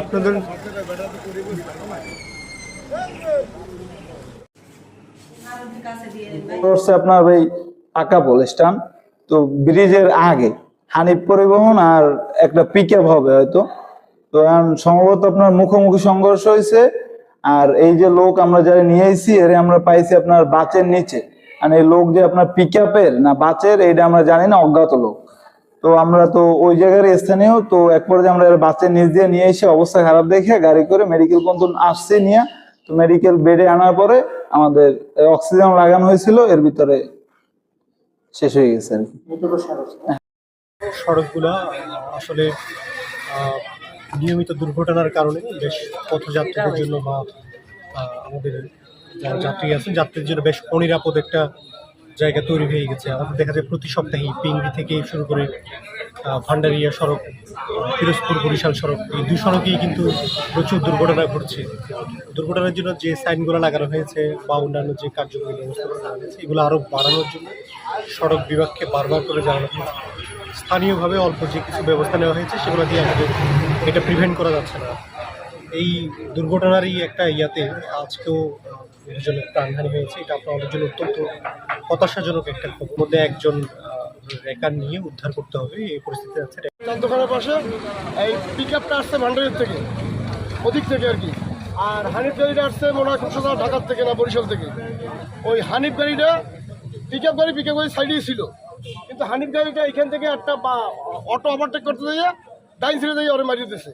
আপনাদের আপনার ওই পাকা স্টান তো ব্রিজের আগে হানিফ পরিবহন আর একটা পিক হবে হয়তো। তো সম্ভবত আপনার মুখোমুখি সংঘর্ষ হয়েছে। আর এই যে লোক আমরা যারা নিয়ে এসেছি এর আমরা পাইছি আপনার বাচের নিচে। আর এই লোক যে আপনার পিক আপের না বাচের, এইটা আমরা জানি না, অজ্ঞাত লোক। তো আমরা তো ওই জায়গার স্থানীয়, তো এক পর্যায়ে আমরা বাচ্চার নিচ দিয়ে নিয়ে এসে অবস্থা খারাপ দেখে গাড়ি করে মেডিকেল পর্যন্ত আসছে নিয়ে, তো মেডিকেল বেডে আনার পরে আমাদের অক্সিজেন লাগানো হয়েছিল, এর ভিতরে শেষ হয়ে গেছে আর কি। সড়কগুলা আসলে নিয়মিত দুর্ঘটনার কারণে বেশ পথযাত্রীদের জন্য বা আমাদের যারা যাত্রী আছেন, যাত্রীদের জন্য বেশ অনিরাপদ একটা জায়গা তৈরি হয়ে গেছে। আমাদের দেখা যায় প্রতি সপ্তাহে পিঙ্গি থেকে শুরু করে ভান্ডারিয়া সড়ক পিরোজপুর বরিশাল সড়ক, এই দুই সড়কেই কিন্তু প্রচুর দুর্ঘটনা ঘটছে। দুর্ঘটনার জন্য যে সাইনগুলো লাগানো হয়েছে বা অন্যান্য যে কার্যক্রম ব্যবস্থা করা হয়েছে, এগুলো আরও বাড়ানোর জন্য সড়ক বিভাগকে বারবার করে জানানো হয়েছে। স্থানীয়ভাবে অল্প যে কিছু ব্যবস্থা নেওয়া হয়েছে, সেগুলো দিয়ে আমাদের এটা প্রিভেন্ট করা যাচ্ছে না। এই দুর্ঘটনারই একটা ইয়াতে আজকেও দুজনের প্রাণহানি হয়েছে। এটা আপনাদের জন্য অত্যন্ত হতাশাজনক একটা খবর। মধ্যে একজন রেকার নিয়ে উদ্ধার করতে হবে, এই পরিস্থিতি আছে দোকানের পাশে এই পিক আপটা আসছে ভান্ডারের থেকে, ওদিক থেকে আর কি। আর হানিফ গাড়িটা আসছে মনে হয় ঢাকার থেকে না বরিশাল থেকে। ওই হানিফ গাড়িটা পিক আপ গাড়ি পিক আপ গাড়ি সাইডেই ছিল। কিন্তু হানিফ গাড়িটা এখান থেকে একটা অটো ওভারটেক করতে যাইয়া ডাইন ছেড়ে দিয়ে ওরে মারিয়ে দিতেছে